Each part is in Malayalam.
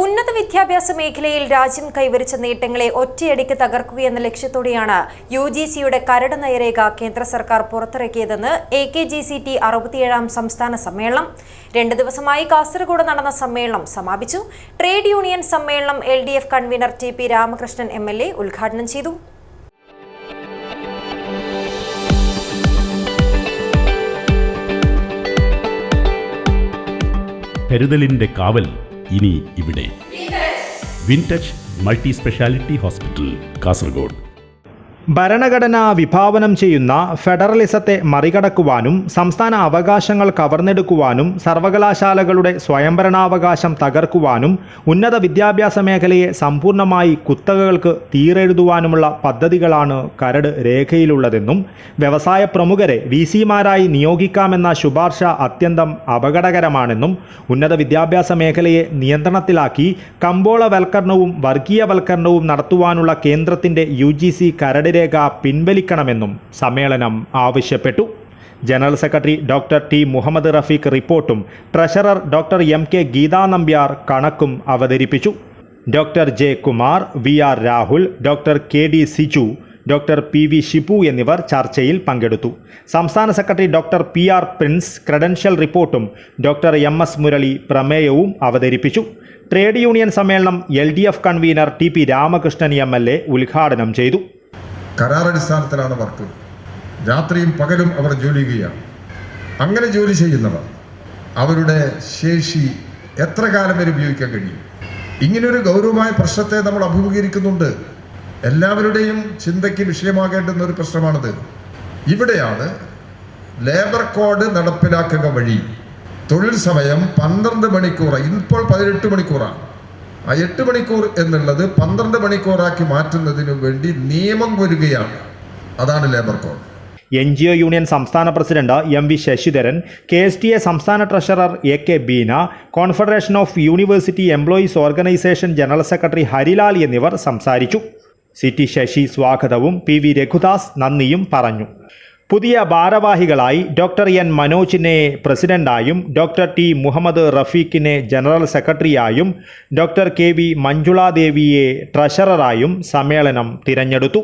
ഉന്നത വിദ്യാഭ്യാസ മേഖലയിൽ രാജ്യം കൈവരിച്ച നേട്ടങ്ങളെ ഒറ്റയടിക്ക് തകർക്കുകയെന്ന ലക്ഷ്യത്തോടെയാണ് യു ജി സിയുടെ കരട് നയരേഖ കേന്ദ്ര സർക്കാർ പുറത്തിറക്കിയതെന്ന് A K G C T അറുപത്തിയേഴാം സംസ്ഥാന സമ്മേളനം. രണ്ട് ദിവസമായി കാസർഗോഡ് നടന്ന സമ്മേളനം സമാപിച്ചു. ട്രേഡ് യൂണിയൻ സമ്മേളനം L D F convener T P Ramakrishnan M L A ഉദ്ഘാടനം ചെയ്തു. കരുതലിന്റെ കാവൽ ഇനി ഇവിടെ. Wintouch multi speciality hospital Kasaragod. ഭരണഘടന വിഭാവനം ചെയ്യുന്ന ഫെഡറലിസത്തെ മറികടക്കുവാനും സംസ്ഥാന അവകാശങ്ങൾ കവർന്നെടുക്കുവാനും സർവകലാശാലകളുടെ സ്വയംഭരണാവകാശം തകർക്കുവാനും ഉന്നത വിദ്യാഭ്യാസ മേഖലയെ സമ്പൂർണമായി കുത്തകകൾക്ക് തീരെഴുതുവാനുമുള്ള പദ്ധതികളാണ് കരട് രേഖയിലുള്ളതെന്നും വ്യവസായ പ്രമുഖരെ വി സിമാരായി നിയോഗിക്കാമെന്ന ശുപാർശ അത്യന്തം അപകടകരമാണെന്നും ഉന്നത വിദ്യാഭ്യാസ മേഖലയെ നിയന്ത്രണത്തിലാക്കി കമ്പോളവൽക്കരണവും വർഗീയവൽക്കരണവും നടത്തുവാനുള്ള കേന്ദ്രത്തിന്റെ യു ജി സി കരട് രേഖ പിൻവലിക്കണമെന്നും സമ്മേളനം ആവശ്യപ്പെട്ടു. General secretary doctor T Muhammad Rafeeq റിപ്പോർട്ടും treasurer doctor M K Geetha Nambiar കണക്കും അവതരിപ്പിച്ചു. Doctor J Kumar V R Rahul doctor K D Siju doctor P V Shippu എന്നിവർ ചർച്ചയിൽ പങ്കെടുത്തു. സംസ്ഥാന secretary doctor P R Prince credential റിപ്പോർട്ടും ഡോക്ടർ എം എസ് മുരളി പ്രമേയവും അവതരിപ്പിച്ചു. ട്രേഡ് യൂണിയൻ സമ്മേളനം L D F convener T P Ramakrishnan M L A ഉദ്ഘാടനം ചെയ്തു. കരാറടിസ്ഥാനത്തിലാണ് വർക്ക്. രാത്രിയും പകലും അവർ ജോലി ചെയ്യുകയാണ്. അങ്ങനെ ജോലി ചെയ്യുന്നവർ അവരുടെ ശേഷി എത്ര കാലം വരെ ഉപയോഗിക്കാൻ കഴിയും? ഇങ്ങനൊരു ഗൗരവമായ പ്രശ്നത്തെ നമ്മൾ അഭിമുഖീകരിക്കുന്നുണ്ട്. എല്ലാവരുടെയും ചിന്തയ്ക്ക് വിഷയമാകേണ്ടുന്ന ഒരു പ്രശ്നമാണിത്. ഇവിടെയാണ് ലേബർ കോഡ് നടപ്പിലാക്കുക വഴി തൊഴിൽ സമയം പന്ത്രണ്ട് മണിക്കൂറാണ്. ഇപ്പോൾ പതിനെട്ട് മണിക്കൂറാണ്. ആ എട്ട് മണിക്കൂർ എന്നുള്ളത് പന്ത്രണ്ട് മണിക്കൂറാക്കി മാറ്റുന്നതിനു വേണ്ടി നിയമം വരികയാണ്. അതാണ് labour code N G O union സംസ്ഥാന president M V Sasidharan K S T A സംസ്ഥാന treasurer A K Beena confederation of university employees organisation general secretary Harilal എന്നിവർ സംസാരിച്ചു. സി ടി ശശി സ്വാഗതവും പി വി രഘുദാസ് നന്ദിയും പറഞ്ഞു. പുതിയ ഭാരവാഹികളായി ഡോക്ടർ എൻ മനോജിനെ പ്രസിഡന്റായും ഡോക്ടർ ടി മുഹമ്മദ് റഫീഖിനെ ജനറൽ സെക്രട്ടറിയായും ഡോക്ടർ കെ വി മഞ്ജുളാദേവിയെ ട്രഷററായും സമ്മേളനം തിരഞ്ഞെടുത്തു.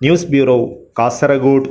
News bureau Kasaragod.